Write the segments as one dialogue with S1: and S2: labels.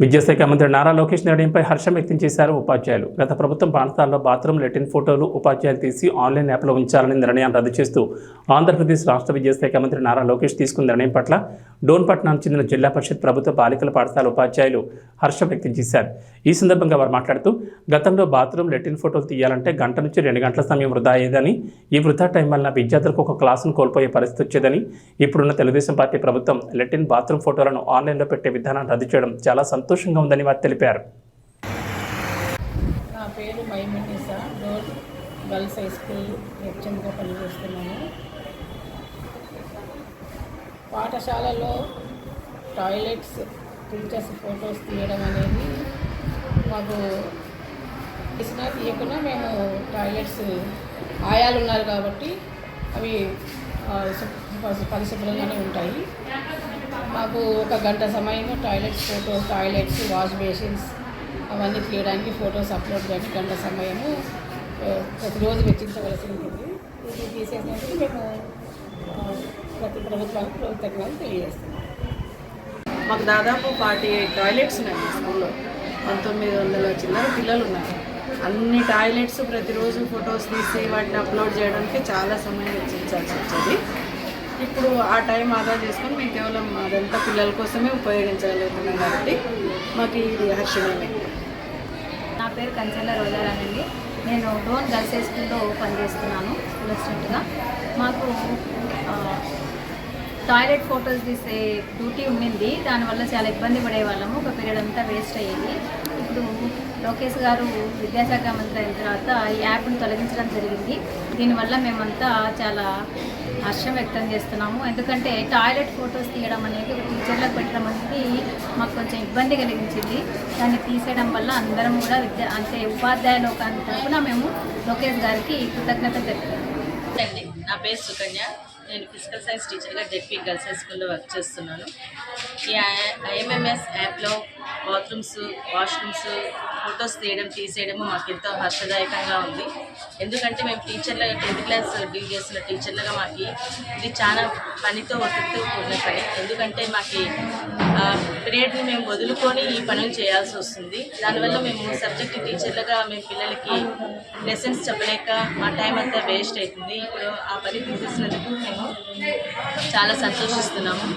S1: విద్యాశాఖ మంత్రి నారా లోకేష్ నిర్ణయంపై హర్షం వ్యక్తం చేశారు ఉపాధ్యాయులు. గత ప్రభుత్వం పాఠశాలలో బాత్రూమ్ లెటిన్ ఫోటోలు ఉపాధ్యాయులు తీసి ఆన్లైన్ యాప్లో ఉంచాలని నిర్ణయాన్ని రద్దు చేస్తూ ఆంధ్రప్రదేశ్ రాష్ట్ర విద్యాశాఖ మంత్రి నారా లోకేష్ తీసుకున్న నిర్ణయం పట్ల డోన్ చెందిన జిల్లా పరిషత్ ప్రభుత్వ బాలికల పాఠశాల ఉపాధ్యాయులు హర్షం వ్యక్తం చేశారు. ఈ సందర్భంగా వారు మాట్లాడుతూ గతంలో బాత్రూమ్ లెటిన్ ఫోటోలు తీయాలంటే గంట నుంచి రెండు గంటల సమయం వృధా అయ్యేదని ఈ వృధా టైం వల్ల విద్యార్థులకు ఒక క్లాసును కోల్పోయే పరిస్థితి వచ్చేదని ఇప్పుడున్న తెలుగుదేశం పార్టీ ప్రభుత్వం లెటిన్ బాత్రూమ్ ఫోటోలను ఆన్లైన్లో పెట్టే విధానాన్ని రద్దు చేయడం చాలా సంతోషంగా ఉందని వారు తెలిపారు.
S2: నా పేరు గర్ల్స్ హై స్కూల్ హెచ్ఎంగా పనిచేస్తున్నాను. పాఠశాలలో టాయిలెట్స్ టీచర్స్ ఫొటోస్ తీయడం అనేది మాకు ఇచ్చినా తీయకుండా మేము టాయిలెట్స్ ఆయాలు ఉన్నారు కాబట్టి అవి శు- పరిశుభ్రంగానే ఉంటాయి. మాకు ఒక గంట సమయం toilets photos toilets wash basins అవన్నీ తీయడానికి ఫొటోస్ అప్లోడ్ చేయడానికి గంట సమయము ప్రతిరోజు వెచ్చించవలసి ఉంటుంది. ఇది తీసేసినందుకు మేము ప్రతి ప్రభుత్వానికి కృతజ్ఞతలు తెలియజేస్తున్నాం.
S3: మాకు దాదాపు ఫార్టీ ఎయిట్ టాయిలెట్స్ ఉన్నాయి స్కూల్లో. పంతొమ్మిది వందల చిల్లర పిల్లలు ఉన్నారు. అన్ని టాయిలెట్స్ ప్రతిరోజు ఫొటోస్ తీసి వాటిని అప్లోడ్ చేయడానికి చాలా సమయం వెచ్చించాల్సి వచ్చేది. ఇప్పుడు ఆ టైం ఆదా చేసుకొని మేము కేవలం అదంతా పిల్లల కోసమే ఉపయోగించగలుగుతున్నాం కాబట్టి మాకు ఇది హర్షణీయమే
S4: నా పేరు కంచెల రోజారానండి నేను డోన్ గర్ల్స్ హై స్కూల్లో పనిచేస్తున్నాను స్కూల్ అసిస్టెంట్గా మాకు టాయిలెట్ ఫొటోస్ తీసే డ్యూటీ ఉండింది. దానివల్ల చాలా ఇబ్బంది పడేవాళ్ళము. ఒక పీరియడ్ అంతా వేస్ట్ అయ్యేది. ఇప్పుడు లోకేష్ గారు విద్యాశాఖ మంత్రి అయిన తర్వాత ఈ యాప్ను తొలగించడం జరిగింది. దీనివల్ల మేమంతా చాలా హర్షం వ్యక్తం చేస్తున్నాము. ఎందుకంటే టాయిలెట్ ఫొటోస్ తీయడం అనేది ఒక టీచర్లకు పెట్టడం అనేది మాకు కొంచెం ఇబ్బంది కలిగించింది. దాన్ని తీసేయడం వల్ల అందరం కూడా విద్య అంటే ఉపాధ్యాయ లోకాన్ని తరఫున మేము లోకేష్ గారికి కృతజ్ఞత తెలుపుతాము
S5: నా పేరు సుకన్య. నేను ఫిజికల్ సైన్స్ టీచర్గా జెడ్పీ గర్ల్స్ హై స్కూల్లో వర్క్ చేస్తున్నాను. ఈ ఐఎంఎంఎస్ యాప్లో బాత్రూమ్స్ వాష్రూమ్స్ ఫొటోస్ తీయడం తీసేయడం మాకు ఎంతో హర్షదాయకంగా ఉంది. ఎందుకంటే మేము టీచర్లుగా టెన్త్ క్లాస్ డీల్ చేస్తున్న టీచర్లుగా మాకు ఇది చాలా పనితో ఒత్తిడితో కూడిన పని. ఎందుకంటే మాకు పీరియడ్ని మేము వదులుకొని ఈ పనులు చేయాల్సి వస్తుంది. దానివల్ల మేము సబ్జెక్ట్ టీచర్లుగా మేము పిల్లలకి లెసన్స్ చెప్పలేక మా టైం అంతా వేస్ట్ అవుతుంది ఇప్పుడు ఆ పని తీసేసినందుకు మేము చాలా సంతోషిస్తున్నాము.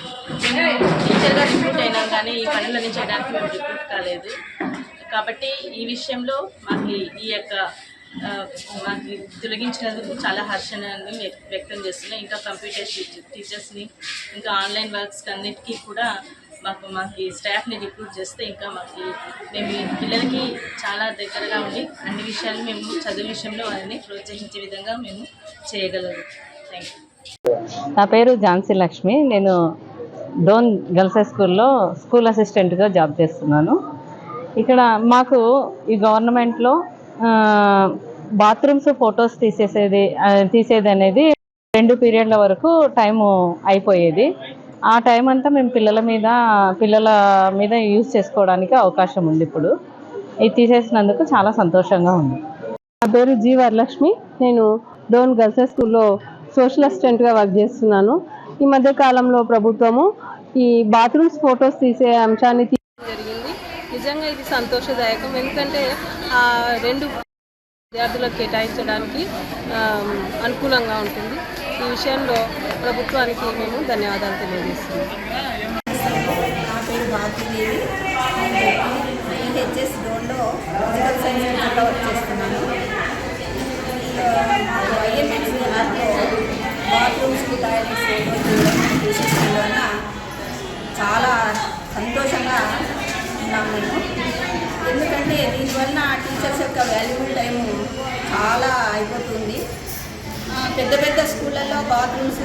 S5: మేము టీచర్గా రిక్రూట్ అయినాం కానీ ఈ పనులన్నీ చేయడానికి మేము రిక్రూట్ కాలేదు. కాబట్టి ఈ విషయంలో మాకు ఈ యొక్క మాకు తొలగించినందుకు చాలా హర్షణాన్ని వ్యక్తం చేస్తున్నాం. ఇంకా కంప్యూటర్ టీచర్స్ని ఇంకా ఆన్లైన్ వర్క్స్ అన్నిటికీ కూడా మాకు మాకు స్టాఫ్ని రిక్రూట్ చేస్తే ఇంకా మాకు మేము పిల్లలకి చాలా దగ్గరగా ఉండి అన్ని విషయాలు మేము చదువు విషయంలో వారిని ప్రోత్సహించే విధంగా మేము చేయగలం థ్యాంక్ యూ
S6: నా పేరు ఝాన్సీ లక్ష్మి. నేను డోన్ గర్ల్స్ హై స్కూల్లో స్కూల్ అసిస్టెంట్గా జాబ్ చేస్తున్నాను. ఇక్కడ మాకు ఈ గవర్నమెంట్లో బాత్రూమ్స్ ఫొటోస్ తీసేసేది తీసేది అనేది రెండు పీరియడ్ల వరకు టైము అయిపోయేది. ఆ టైం అంతా మేము పిల్లల మీద పిల్లల మీద యూజ్ చేసుకోవడానికి అవకాశం ఉంది ఇప్పుడు. ఇది తీసేసినందుకు చాలా సంతోషంగా ఉంది.
S7: నా పేరు జీ వరలక్ష్మి. నేను డోన్ గర్ల్స్ స్కూల్లో సోషల్ అసిస్టెంట్గా వర్క్ చేస్తున్నాను. ఈ మధ్య కాలంలో ప్రభుత్వము ఈ బాత్రూమ్స్ ఫొటోస్ తీసే అంశాన్ని తీ-
S3: జరిగింది నిజంగా ఇది సంతోషదాయకం. ఎందుకంటే ఆ రెండు విద్యార్థులకు కేటాయించడానికి అనుకూలంగా ఉంటుంది. ఈ విషయంలో ప్రభుత్వానికి మేము ధన్యవాదాలు తెలియజేస్తున్నాం.
S8: నా పేరు భారతీదేవి నేను హెచ్ఎస్ డోన్లో ఫిజికల్ సైన్స్ వర్క్ చేస్తున్నాను. యాప్లో టాయిలెట్స్ చాలా సంతోషంగా అనుకుంటున్నాను నేను ఎందుకంటే దీనివల్ల టీచర్స్ యొక్క వాల్యుబుల్ టైము చాలా అయిపోతుంది. పెద్ద పెద్ద స్కూళ్ళల్లో బాత్రూమ్స్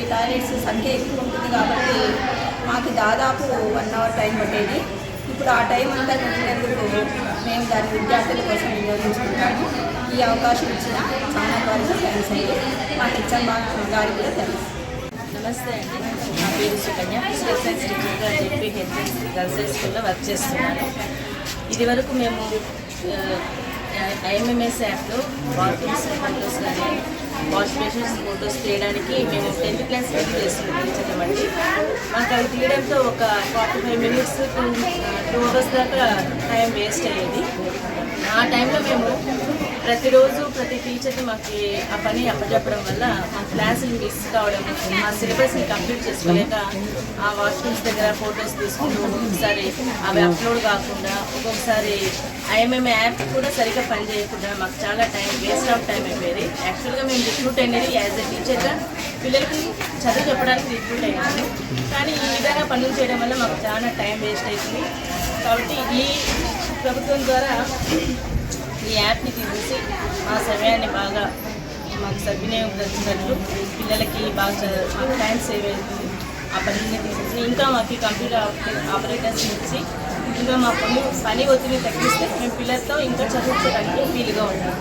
S8: ఈ టాయిలెట్స్ సంఖ్య ఎక్కువ ఉంటుంది కాబట్టి మాకు దాదాపు వన్ అవర్ టైం పట్టేది. ఇప్పుడు ఆ టైం అంతా మిగిలినందుకు మేము దాని విద్యార్థుల కోసం వినియోగించుకుంటాము. ఈ అవకాశం ఇచ్చిన చాలా గారికి థ్యాంక్స్ అండి. మా హెచ్ఎం గారికి కూడా థ్యాంక్స్
S5: నమస్తే అండి. నా పేరు సుకన్య. ఫిజికల్ సైన్స్ టీచర్గా జెడ్పీ హెచ్ఎస్ గర్ల్స్ హై స్కూల్లో వర్క్ చేస్తున్నాను. ఇది వరకు మేము ఐఎంఎంఎస్ యాప్లో బాత్రూమ్స్ ఫోటోస్ కానీ వాష్ బేషన్స్ ఫొటోస్ తీయడానికి మేము టెన్త్ క్లాస్ వెళ్ళి చేస్తున్నాం. టీచర్లమండి మాకు అవి తీయడంతో ఒక forty five minutes two hours దాకా టైం వేస్ట్ అయ్యేది. ఆ టైంలో మేము ప్రతిరోజు ప్రతి టీచర్ని మాకు ఆ పని అప్పచెప్పడం వల్ల మా క్లాసులు మిస్ కావడం మా సిలబస్ని కంప్లీట్ చేసుకోలేక ఆ వాష్రూమ్స్ దగ్గర ఫొటోస్ తీసుకుంటూ ఒక్కొక్కసారి అవి అప్లోడ్ కాకుండా ఒక్కొక్కసారి ఐఎంఎం యాప్ కూడా సరిగ్గా పనిచేయకుండా మాకు చాలా టైం వేస్ట్ ఆఫ్ టైం అయిపోయేది. యాక్చువల్గా మేము రిక్రూట్ అనేది యాజ్ ఎ టీచర్గా పిల్లలకి చదువు చెప్పడానికి రిక్రూట్ అయ్యాము. కానీ ఈ విధంగా పనులు చేయడం వల్ల మాకు చాలా టైం వేస్ట్ అవుతుంది కాబట్టి ఈ ప్రభుత్వం ద్వారా ఈ యాప్ని తీసేసి మా సమయాన్ని బాగా మాకు సద్వినియోగపరిచినట్లు పిల్లలకి బాగా మాకు టైం సేవ్ అవుతుంది ఆ పనిని తీసేసి ఇంకా మాకు కంప్యూటర్ ఆపరేటర్స్ ఇచ్చి ఇంకా మా పని పని ఒత్తిడిని తగ్గిస్తే మేము పిల్లలతో ఇంకా చదువుకోవడానికి వీలుగా ఉంటాం